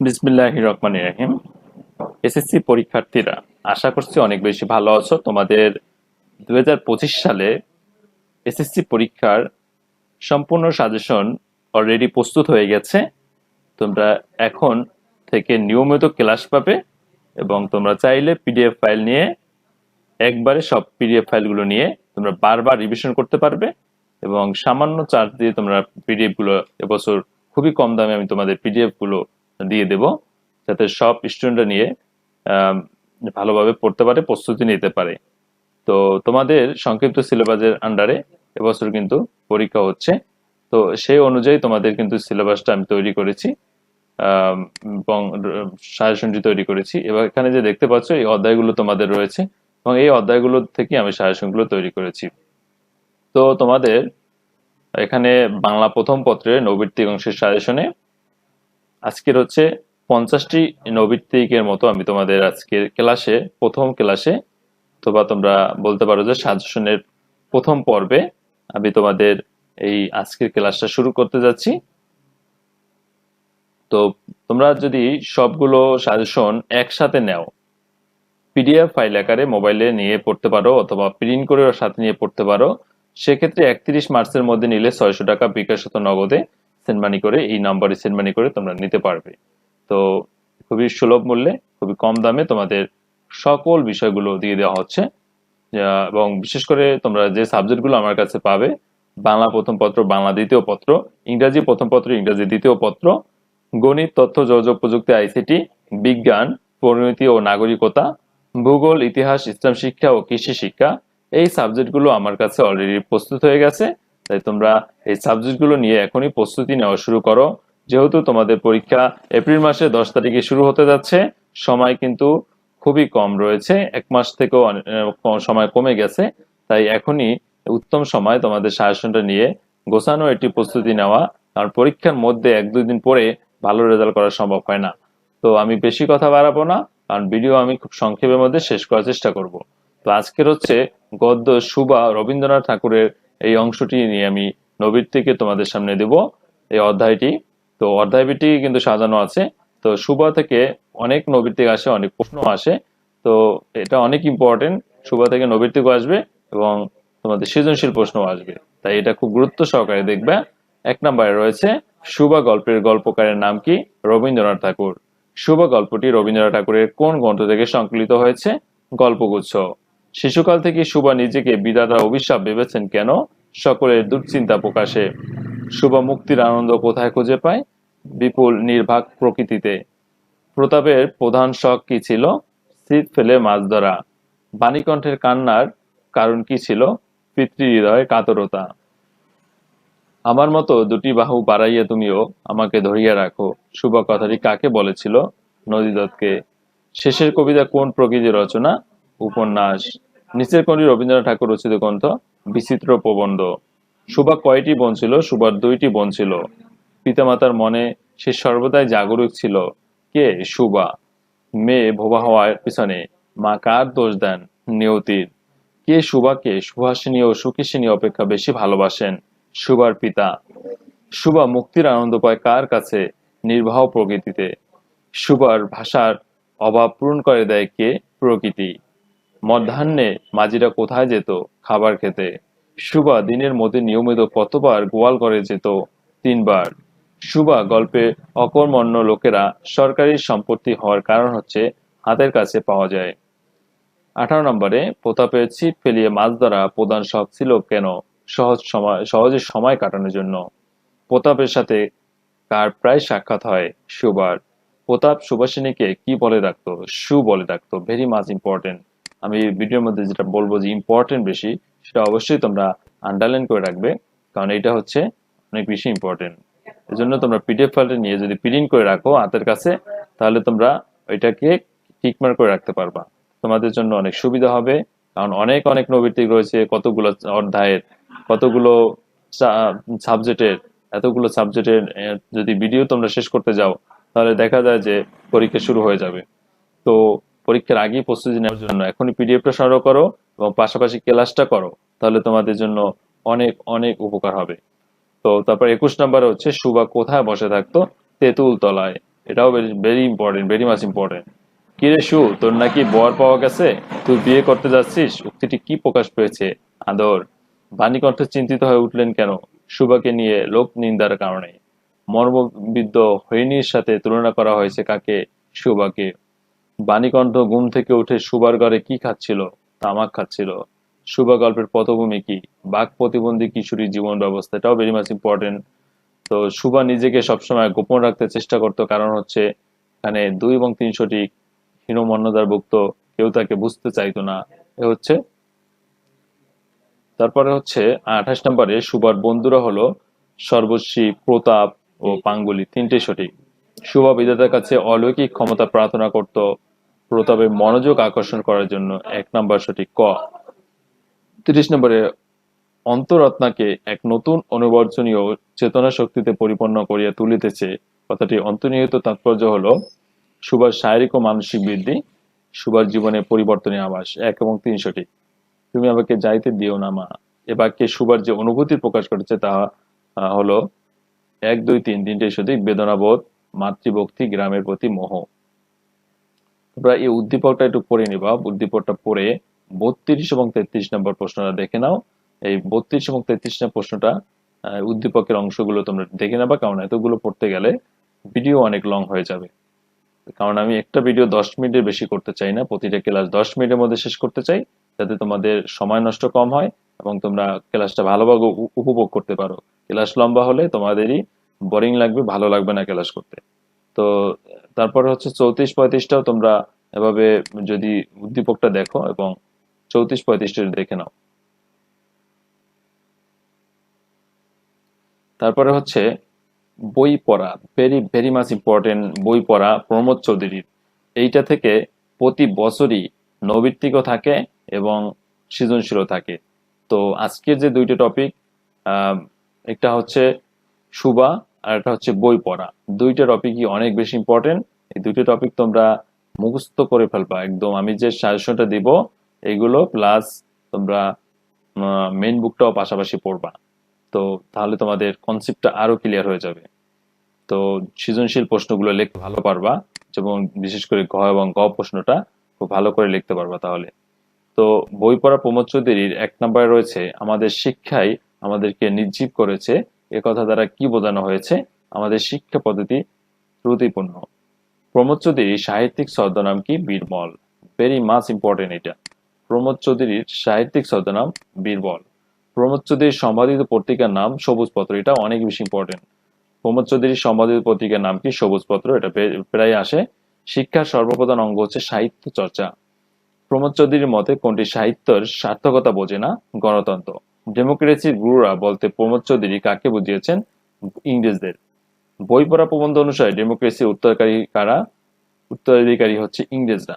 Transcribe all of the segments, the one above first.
বিসমিল্লাহ রহমান রাহিম। এসএসসি পরীক্ষার্থীরা, আশা করছি অনেক বেশি ভালো আছো। তোমাদের দু হাজার পঁচিশ সালে এসএসসি পরীক্ষার সম্পূর্ণ সাজেশন অলরেডি প্রস্তুত হয়ে গেছে। তোমরা এখন থেকে নিয়মিত ক্লাস পাবে এবং তোমরা চাইলে পিডিএফ ফাইল নিয়ে, একবারে সব পিডিএফ ফাইলগুলো নিয়ে তোমরা বারবার রিভিশন করতে পারবে এবং সামান্য চার্জ দিয়ে তোমরা পিডিএফগুলো এবছর খুবই কম দামে আমি তোমাদের পিডিএফগুলো দিয়ে দেব যাতে সব স্টুডেন্টরা নিয়ে ভালোভাবে পড়তে পারে, প্রস্তুতি নিতে পারে। তো তোমাদের সংক্ষিপ্ত সিলেবাসের আন্ডারে এবছর কিন্তু পরীক্ষা হচ্ছে। তো সেই অনুযায়ী তোমাদের কিন্তু সিলেবাসটা আমি তৈরি করেছি এবং সাজেশনটি তৈরি করেছি। এবার এখানে যে দেখতে পাচ্ছ, এই অধ্যায়গুলো তোমাদের রয়েছে, এবং এই অধ্যায়গুলো থেকে আমি সাজেশনগুলো তৈরি করেছি। তো তোমাদের এখানে বাংলা প্রথম পত্রে নৈবিত্তিক অংশের সাজেশনে আজকের হচ্ছে পঞ্চাশটি নৈবিত্তিকের মতো আমি তোমাদের আজকের ক্লাসে, প্রথম ক্লাসে, অথবা তোমরা বলতে পারো যে সাজেশনের প্রথম পর্বে আমি তোমাদের এই আজকের ক্লাসটা শুরু করতে যাচ্ছি। তো তোমরা যদি সবগুলো সাজেশন একসাথে নাও, পিডিএফ ফাইল আকারে মোবাইলে নিয়ে পড়তে পারো অথবা প্রিন্ট করে সাথে নিয়ে পড়তে পারো, সেক্ষেত্রে একত্রিশ মার্চের মধ্যে নিলে ছয়শো টাকা বিকাশত নগদে। সেন্ড মানি করে, এই নাম্বারে সেন্ড মানি করে তোমরা নিতে পারবে। তো খুবই সুলভ মূল্যে, খুবই কম দামে তোমাদের সকল বিষয়গুলো দিয়ে দেওয়া হচ্ছে। এবং বিশেষ করে তোমরা যে সাবজেক্টগুলো আমার কাছে পাবে, বাংলা প্রথম পত্র, বাংলা দ্বিতীয় পত্র, ইংরাজি প্রথম পত্র, ইংরাজি দ্বিতীয় পত্র, গণিত, তথ্য, যোগাযোগ প্রযুক্তি, আইসিটি, বিজ্ঞান, পরিণতি ও নাগরিকতা, ভূগোল, ইতিহাস, ইসলাম শিক্ষা ও কৃষি শিক্ষা, এই সাবজেক্টগুলো আমার কাছে অলরেডি প্রস্তুত হয়ে গেছে। তাই তোমরা এই সাবজেক্টগুলো নিয়ে এখনই প্রস্তুতি নেওয়া শুরু করো। যেহেতু তোমাদের পরীক্ষা এপ্রিল মাসে দশ তারিখে শুরু হতে যাচ্ছে, সময় কিন্তু খুবই কম রয়েছে। এক মাস থেকেও সময় কমে গেছে। তাই এখনই উত্তম সময় তোমাদের সাজেশনটা নিয়ে গোছানো একটি প্রস্তুতি নেওয়া। কারণ পরীক্ষার মধ্যে এক দুই দিন পরে ভালো রেজাল্ট করা সম্ভব হয় না। তো আমি বেশি কথা বাড়াবো না, কারণ ভিডিও আমি খুব সংক্ষেপের মধ্যে শেষ করার চেষ্টা করব। তো আজকের হচ্ছে গদ্য সুবা রবীন্দ্রনাথ ঠাকুরের এই অংশটি নিয়ে আমি নবীর তোমাদের সামনে দেব। এই অধ্যায়টি, তো অধ্যায়টি কিন্তু সাজানো আছে। তো সুবা থেকে অনেক নবীর থেকে আসে, অনেক প্রশ্ন আসে। তো এটা অনেক ইম্পর্টেন্ট সুবা থেকে নবীর আসবে এবং তোমাদের সৃজনশীল প্রশ্ন আসবে। তাই এটা খুব গুরুত্ব সহকারে দেখবে। এক নম্বরে রয়েছে, সুবা গল্পের গল্পকারের নাম কি? রবীন্দ্রনাথ ঠাকুর। শুভ গল্পটি রবীন্দ্রনাথ ঠাকুরের কোন গ্রন্থ থেকে সংকলিত হয়েছে? গল্পগুচ্ছ। শিশুকাল থেকে সুবা নিজেকে বিধাতা অভিশাপ ভেবেছেন কেন? সকলের দুশ্চিন্তা প্রকাশে। শুভা মুক্তির আনন্দ কোথায় খুঁজে পায়? বিপুল নির্বাক প্রকৃতিতে। প্রতাপের প্রধান শখ কি ছিল? ছিপ ফেলে মাছ ধরা। বাণীকণ্ঠের কান্নার কারণ কি ছিল? পিতৃ হৃদয় কাতরতা। আমার মতো দুটি বাহু বাড়াইয়া তুমিও আমাকে ধরিয়া রাখো। শুভ কথাটি কাকে বলেছিল? নদীদত্তকে। শেষের কবিতা কোন প্রকৃতির রচনা? উপন্যাস। নিচের কোনটি রবীন্দ্রনাথ ঠাকুর রচিত গ্রন্থ, বিচিত্র প্রবন্ধ। সুভা কয়টি বোন ছিল? সুভার দুইটি বোন ছিল। পিতামাতার মনে সে সর্বদাই জাগরুক ছিল। কে? সুবা। মেয়ে ভোবা হওয়ার পিছনে মা কার দোষ দেন? নিয়তির। কে সুবাকে সুহাসিনী ও সুকেশিনী অপেক্ষা বেশি ভালোবাসেন? সুবার পিতা। সুবা মুক্তির আনন্দ পায় কার কাছে? নির্বাহ প্রকৃতিতে। সুবার ভাষার অভাব পূরণ করে দেয় কে? প্রকৃতি। মধ্যাহ্নে মাঝিরা কোথায় যেত? খাবার খেতে। সুবা দিনের মধ্যে নিয়মিত কতবার গোয়াল করে যেত? তিনবার। সুবা গল্পে অকর্মণ্য লোকেরা সরকারি সম্পত্তি হওয়ার কারণ হচ্ছে হাতের কাছে পাওয়া যায়। আঠারো নম্বরে, প্রতাপের ছিপ ফেলিয়ে মাছ ধরা প্রধান শখ ছিল কেন? সহজ সময়, সহজে সময় কাটানোর জন্য। প্রতাপের সাথে কার প্রায় সাক্ষাৎ হয়? সুবার। প্রতাপ সুভাষিনীকে কি বলে ডাকতো? সু বলে ডাকতো। ভেরি মাচ ইম্পর্টেন্ট আমি ভিডিওর মধ্যে যেটা বলব যে ইম্পর্টেন্ট বেশি, সেটা অবশ্যই তোমরা আন্ডারলাইন করে রাখবে, কারণ এটা হচ্ছে অনেক বেশি ইম্পর্টেন্ট এজন্য তোমরা পিডিএফ ফাইলটা নিয়ে যদি প্রিন্ট করে রাখো হাতের কাছে, তাহলে তোমরা ওইটাকে টিকমার করে রাখতে পারবা। তোমাদের জন্য অনেক সুবিধা হবে, কারণ অনেক অনেক নৈবিত্তিক রয়েছে, কতগুলো অধ্যায়ের, কতগুলো সাবজেক্টের এতগুলো সাবজেক্টের যদি ভিডিও তোমরা শেষ করতে যাও, তাহলে দেখা যায় যে পরীক্ষা শুরু হয়ে যাবে। তো পরীক্ষার আগেই প্রস্তুতি নেওয়ার জন্য। এখনই পিডিএফটা সংগ্রহ করো এবং পাশাপাশি ক্লাসটা করো, তাহলে তোমাদের জন্য অনেক অনেক উপকার হবে। তো তারপর একুশ নম্বরে হচ্ছে, সুবা কোথায় বসে থাকতো? তেঁতুল তলায় এটাও very important very much important কিরে সু, তোর নাকি বর পাওয়া গেছে? তুই বিয়ে করতে যাচ্ছিস? উক্তিটি কি প্রকাশ পেয়েছে? আদর। বাণীকণ্ঠ চিন্তিত হয়ে উঠলেন কেন? সুবাকে নিয়ে লোক নিন্দার কারণে। মর্মবিদ্ধ হরিণীর সাথে তুলনা করা হয়েছে কাকে? সুবাকে। বাণীকণ্ঠ ঘুম থেকে উঠে সুবার ঘরে কি খাচ্ছিল? তামাক খাচ্ছিল। সুবা গল্পের পটভূমি কি? বাক প্রতিবন্ধী কিশোরী জীবন ব্যবস্থা এটাও ভেরি মাচ ইম্পর্টেন্ট তো সুবা নিজেকে সবসময় গোপন রাখতে চেষ্টা করতো, কারণ হচ্ছে এখানে দুই এবং তিন সঠিক হীনমন্যদার ভুক্ত কেউ তাকে বুঝতে চাইতো না। এ হচ্ছে। তারপরে হচ্ছে আঠাশ নম্বরে সুবার বন্ধুরা হলো সর্বশ্রী, প্রতাপ ও পাঙ্গুলি, তিনটে সঠিক। শুভা বিধাতার কাছে অলৌকিক ক্ষমতা প্রার্থনা করত প্রতাপের মনোযোগ আকর্ষণ করার জন্য এক নম্বর সঠিক ক। তিরিশ নম্বরে অন্তরাত্মাকে এক নতুন অনুবর্জনীয় চেতনা শক্তিতে পরিপূর্ণ করিয়া তুলিতেছে। কথাটি অন্তর্নিহিত তাৎপর্য হলো সুভার শারীরিক ও মানসিক বৃদ্ধি সুভার জীবনে পরিবর্তনের আবাস। এক এবং তিন সঠিক। তুমি আমাকে যাইতে দিও না, মা। এ বাক্যে সুভার যে অনুভূতি প্রকাশ করেছে তা হলো, এক, দুই, তিন, তিনটে সঠিক বেদনাবোধ, মাতৃভক্তি, গ্রামের প্রতি মোহ। তোমরা এই উদ্দীপকটা একটু পড়ে নিবা। উদ্দীপকটা পড়ে বত্রিশ এবং তেত্রিশ নম্বর প্রশ্নটা দেখে নাও। এই বত্রিশ এবং তেত্রিশ নম্বর প্রশ্নটা উদ্দীপকের অংশগুলো তোমরা দেখে নেবা, কারণ এতগুলো পড়তে গেলে ভিডিও অনেক লং হয়ে যাবে। কারণ আমি একটা ভিডিও দশ মিনিটের বেশি করতে চাই না, প্রতিটা ক্লাস দশ মিনিটের মধ্যে শেষ করতে চাই, যাতে তোমাদের সময় নষ্ট কম হয় এবং তোমরা ক্লাসটা ভালোভাবে উপভোগ করতে পারো। ক্লাস লম্বা হলে তোমাদেরই বোরিং লাগবে, ভালো লাগবে না ক্লাস করতে। তো তারপরে হচ্ছে চৌত্রিশ পঁয়ত্রিশটাও তোমরা এভাবে যদি উদ্দীপকটা দেখো এবং চৌত্রিশ পঁয়ত্রিশটা দেখে নাও। তারপরে হচ্ছে বই পড়া ভেরি ভেরি মাচ ইম্পর্টেন্ট বই পড়া প্রমোদ চৌধুরীর। এইটা থেকে প্রতি বছরই নৈবিত্তিকও থাকে এবং সৃজনশীলও থাকে। তো আজকের যে দুইটা টপিক একটা হচ্ছে সুবা আর একটা হচ্ছে বই পড়া। দুইটা টপিকই অনেক বেশি ইম্পর্টেন্ট এই দুইটা টপিক তোমরা মুখস্থ করে ফেলবা। একদম আমি যে সাজেশনটা দিব, এগুলো প্লাস তোমরা মেইন বুকটাও পাশাপাশি পড়বা। তো তাহলে তোমাদের কনসেপ্টটা আরও ক্লিয়ার হয়ে যাবে। তো সৃজনশীল প্রশ্নগুলো লিখতে ভালো পারবা। যেমন বিশেষ করে ঘ এবং গ প্রশ্নটা খুব ভালো করে লিখতে পারবা তাহলে। তো বই পড়া প্রমোদ চৌধুরীর এক নম্বরে রয়েছে, আমাদের শিক্ষাই আমাদেরকে নির্জীব করেছে এ কথা দ্বারা কি বোঝানো হয়েছে? আমাদের শিক্ষা পদ্ধতি ত্রুটিপূর্ণ। প্রমোদ চৌধুরীর সাহিত্যিক ছদ্মনাম কি? বীরবল। ভেরি মাচ ইম্পর্টেন্ট এটা। প্রমোদ চৌধুরীর সাহিত্যিক ছদ্মনাম বীরবল। প্রমোদ চৌধুরীর সম্পাদিত পত্রিকার নাম সবুজ পত্র এটা অনেক বেশি ইম্পর্টেন্ট প্রমোদ চৌধুরীর সম্পাদিত পত্রিকার নাম কি? সবুজ পত্র এটা প্রায় আসে। শিক্ষার সর্বপ্রধান অঙ্গ হচ্ছে সাহিত্য চর্চা। প্রমোদ চৌধুরীর মতে কোনটি সাহিত্যের সার্থকতা বোঝে না? গণতন্ত্র। ডেমোক্রেসির গুরুরা বলতে প্রমোদ চৌধুরী কাকে বুঝিয়েছেন? ইংরেজদের। বই পড়া প্রবন্ধ অনুসারে ডেমোক্রেসির উত্তরকারী কারা? উত্তরাধিকারী হচ্ছে ইংরেজরা।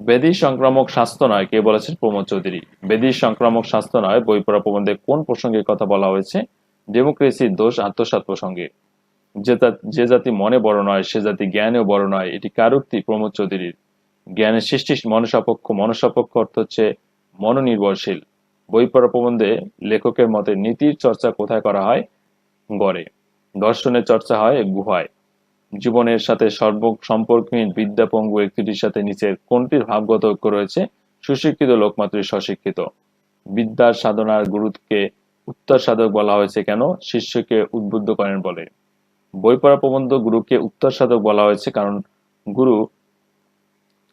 বেদি সংক্রামক স্বাস্থ্য নয়, কে বলেছেন? প্রমোদ চৌধুরী। বেদি সংক্রামক স্বাস্থ্য নয়, বই পড়া প্রবন্ধে কোন প্রসঙ্গে কথা বলা হয়েছে? ডেমোক্রেসির দোষ আত্মসাৎ প্রসঙ্গে। যে যে জাতি মনে বড় নয়, সে জাতি জ্ঞানেও বড় নয়, এটি কার উক্তি? প্রমোদ চৌধুরীর। জ্ঞানের সৃষ্টি মনসাপক্ষ মনসাপক্ষ অর্থ হচ্ছে মনোনির্ভরশীল। বই পড়া প্রবন্ধে লেখকের মতে নীতির চর্চা কোথায় করা হয়? গড়ে। দর্শনের চর্চা হয় গুহায়। জীবনের সাথে সর্ব সম্পর্কহীন বিদ্যাপঙ্গু ব্যক্তিটির সাথে নিচের কোনটির ভাবগত ঐক্য রয়েছে? সুশিক্ষিত লোকমাত্রই স্বশিক্ষিত। বিদ্যার সাধনার গুরুকে উত্তর সাধক বলা হয়েছে কেন? শিষ্যকে উদ্বুদ্ধ করেন বলে। বই পড়া প্রবন্ধ গুরুকে উত্তর সাধক বলা হয়েছে কারণ গুরু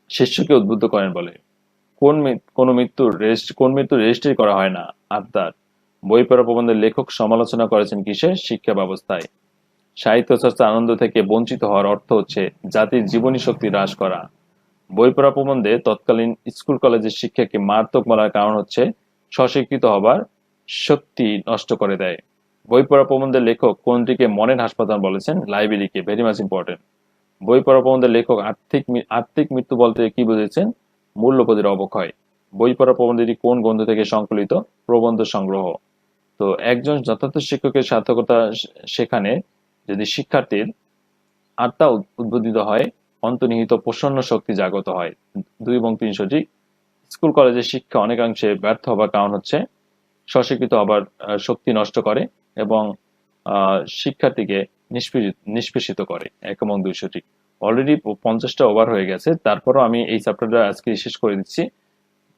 শিষ্যকে উদ্বুদ্ধ করেন বলে। কোন কোন মৃত্যুর কোন মৃত্যুর রেজিস্ট্রি করা হয় না। আত্মার বই পড়া প্রবন্ধের লেখক সমালোচনা করেছেন কিসের? শিক্ষা ব্যবস্থায়। সাহিত্য চর্চা আনন্দ থেকে বঞ্চিত হওয়ার অর্থ হচ্ছে জাতির জীবনী শক্তি হ্রাস করা। বই পড়া প্রবন্ধে তৎকালীন স্কুল কলেজের শিক্ষাকে মারাত্মক বলার কারণ হচ্ছে স্বশিক্ষিত হবার শক্তি নষ্ট করে দেয়। বই পড়া প্রবন্ধের লেখক কোনটিকে মনের হাসপাতাল বলেছেন? লাইব্রেরিকে। ভেরি মাচ ইম্পর্টেন্ট বই পড়া প্রবন্ধের লেখক আর্থিক আর্থিক মৃত্যু বলতে কি বুঝেছেন? মূল্যপদের অবক্ষয়। বই পড়া প্রবন্ধটি কোন গ্রন্থ থেকে সংকলিত? প্রবন্ধ সংগ্রহ। তো একজন যথার্থ শিক্ষকের সার্থকতা সেখানে যদি শিক্ষার্থীর আত্মা উদ্বোধিত হয়, অন্তর্নিহিত প্রসন্ন শক্তি জাগত হয়। দুই এবং তিন সঠিক। স্কুল কলেজের শিক্ষা অনেকাংশে ব্যর্থ হবার কারণ হচ্ছে, স্বশিক্ষিত হবার শক্তি নষ্ট করে এবং শিক্ষার্থীকে নিষ্পেষিত করে। এক এবং দুইশোটি অলরেডি পঞ্চাশটা ওভার হয়ে গেছে। তারপরও আমি এই চ্যাপ্টারটা আজকে শেষ করে দিচ্ছি।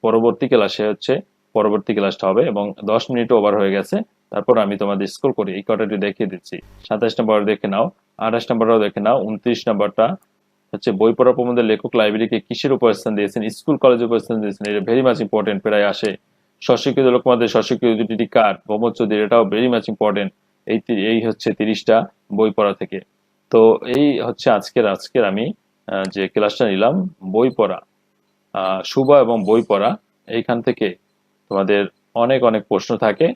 পরবর্তী ক্লাসে হচ্ছে পরবর্তী ক্লাসটা হবে এবং দশ মিনিট ওভার হয়ে গেছে। তারপর আমি তোমাদের স্কুল করে এই কটাটি দেখিয়ে দিচ্ছি। সাতাশ নম্বর দেখে নাও, আঠাশ নম্বরটাও দেখে নাও, উনত্রিশ নম্বরটা হচ্ছে বই পড়া প্রবন্ধের লেখক লাইব্রেরিকে কিসের উপর স্থান দিয়েছেন স্কুল কলেজে উপর স্থান দিয়েছেন, এটা ভেরি মাচ ইম্পর্টেন্ট প্রায় আসে। স্বশিক্ষিত লোক মধ্যে স্বশিক্ষিত দুটি কার? মোহাম্মদ চৌধুরী, এটাও ভেরি মাচ ইম্পর্টেন্ট এই এই হচ্ছে তিরিশটা বই পড়া থেকে। তো এই হচ্ছে আজকের আজকের আমি যে ক্লাসটা নিলাম, বই পড়া শুভ এবং বই পড়া, এইখান থেকে তোমাদের অনেক অনেক প্রশ্ন থাকে,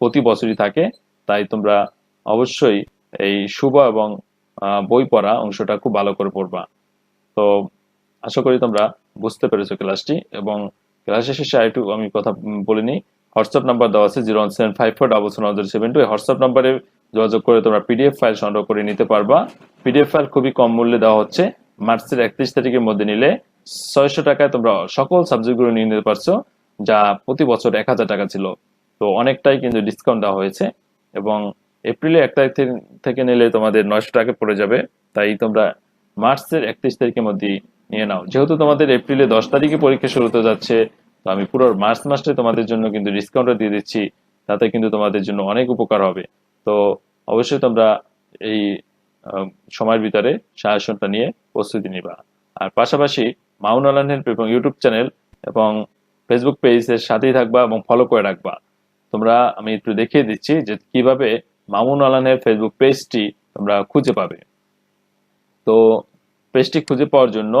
প্রতি বছরই থাকে, তাই তোমরা অবশ্যই এই শুভ এবং বই পড়া অংশটা খুব ভালো করে পড়বা। তো আশা করি তোমরা বুঝতে পেরেছ ক্লাসটি, এবং ক্লাসের শেষে আরেকটু আমি কথা বলে নিই। হোয়াটসঅ্যাপ নাম্বার দেওয়া আছে zero one seven five four double seven two. WhatsApp নাম্বারে যোগাযোগ করে তোমরা পিডিএফ ফাইল সংগ্রহ করে নিতে পারবা। পিডিএফ ফাইল খুবই কম মূল্যে দেওয়া হচ্ছে। মার্চের একত্রিশ তারিখের মধ্যে নিলে ছয়শো টাকায় তোমরা সকল সাবজেক্টগুলো নিয়ে নিতে পারছ, যা প্রতি বছর এক হাজার টাকা ছিল। তো অনেকটাই কিন্তু ডিসকাউন্ট দেওয়া হয়েছে এবং এপ্রিলে এক তারিখ থেকে- নিলে তোমাদের নয়শো টাকা পড়ে যাবে। তাই তোমরা মার্চের একত্রিশ তারিখের মধ্যে নিয়ে নাও। যেহেতু তোমাদের এপ্রিলে দশ তারিখে পরীক্ষা শুরু হতে যাচ্ছে, তো আমি পুরো মার্চ মাসটাই তোমাদের জন্য কিন্তু ডিসকাউন্টটা দিয়ে দিচ্ছি। তাতে কিন্তু তোমাদের জন্য অনেক উপকার হবে। তো অবশ্যই তোমরা এই সময়ের ভিতরে সাজেশনটা নিয়ে প্রস্তুতি নিবা। আর পাশাপাশি মাউন অনলাইন হেল্প এবং ইউটিউব চ্যানেল এবং ফেসবুক পেজের সাথেই থাকবা এবং ফলো করে রাখবা। তোমরা, আমি একটু দেখিয়ে দিচ্ছি যে কীভাবে মামুন আলানের ফেসবুক পেজটি তোমরা খুঁজে পাবে। তো পেজটি খুঁজে পাওয়ার জন্য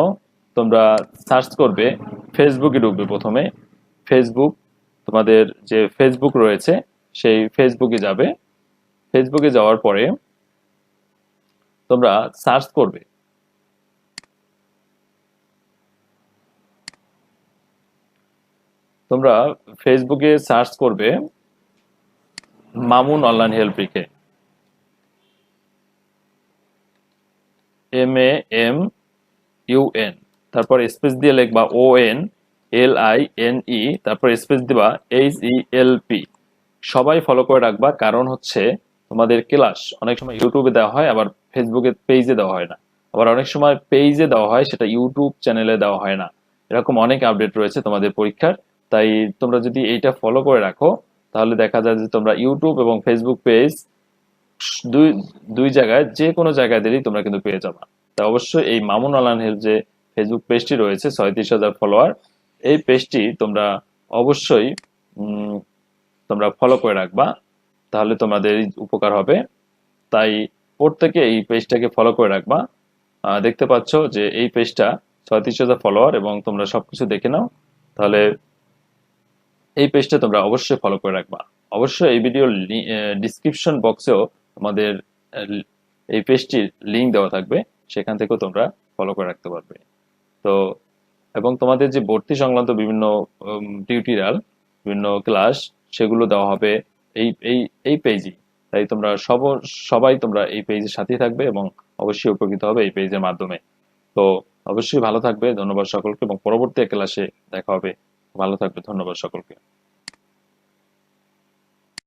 তোমরা সার্চ করবে, ফেসবুকে ঢুকবে প্রথমে। ফেসবুক, তোমাদের যে ফেসবুক রয়েছে, সেই ফেসবুকে যাবে। ফেসবুকে যাওয়ার পরে তোমরা সার্চ করবে। তোমরা ফেসবুকে সার্চ করবে মামুন অনলাইন হেল্প লিখে M A M U N তারপর স্পেস দিয়ে লিখবা O N L I N E তারপর স্পেস দিবা এইচ ই এল পি সবাই ফলো করে রাখবা, কারণ হচ্ছে তোমাদের ক্লাস অনেক সময় ইউটিউবে দেওয়া হয়, আবার ফেসবুকে পেজে দেওয়া হয় না। আবার অনেক সময় পেজে দেওয়া হয়, সেটা ইউটিউব চ্যানেলে দেওয়া হয় না। এরকম অনেক আপডেট রয়েছে তোমাদের পরীক্ষার। তাই তোমরা যদি এইটা ফলো করে রাখো, তাহলে দেখা যায় যে তোমরা ইউটিউব এবং ফেসবুক পেজ দুই দুই জায়গায়, যে কোনো জায়গায় দিলেই তোমরা কিন্তু পেয়ে যাবা। তা অবশ্যই এই মামুন আলান হেল্প যে ফেসবুক পেজটি রয়েছে, ছয়ত্রিশ হাজার ফলোয়ার এই পেজটি তোমরা অবশ্যই তোমরা ফলো করে রাখবা। তাহলে তোমাদের উপকার হবে। তাই প্রত্যেকে এই পেজটাকে ফলো করে রাখবা। দেখতে পাচ্ছ যে এই পেজটা ছয়ত্রিশ হাজার ফলোয়ার এবং তোমরা সবকিছু দেখে নাও। তাহলে এই পেজটা তোমরা অবশ্যই ফলো করে রাখবা। অবশ্যই এই ভিডিওর ডিসক্রিপশন বক্সেও আমাদের এই পেজটির লিঙ্ক দেওয়া থাকবে। সেখান থেকেও তোমরা ফলো করে রাখতে পারবে। তো, এবং তোমাদের যে ভর্তি সংক্রান্ত বিভিন্ন টিউটোরিয়াল বিভিন্ন ক্লাস সেগুলো দেওয়া হবে এই এই এই পেজই তাই তোমরা সব, সবাই তোমরা এই পেজের সাথেই থাকবে এবং অবশ্যই উপকৃত হবে এই পেজের মাধ্যমে। তো অবশ্যই ভালো থাকবে, ধন্যবাদ সকলকে এবং পরবর্তী ক্লাসে দেখা হবে। ভালো থাকবে, ধন্যবাদ সকলকে।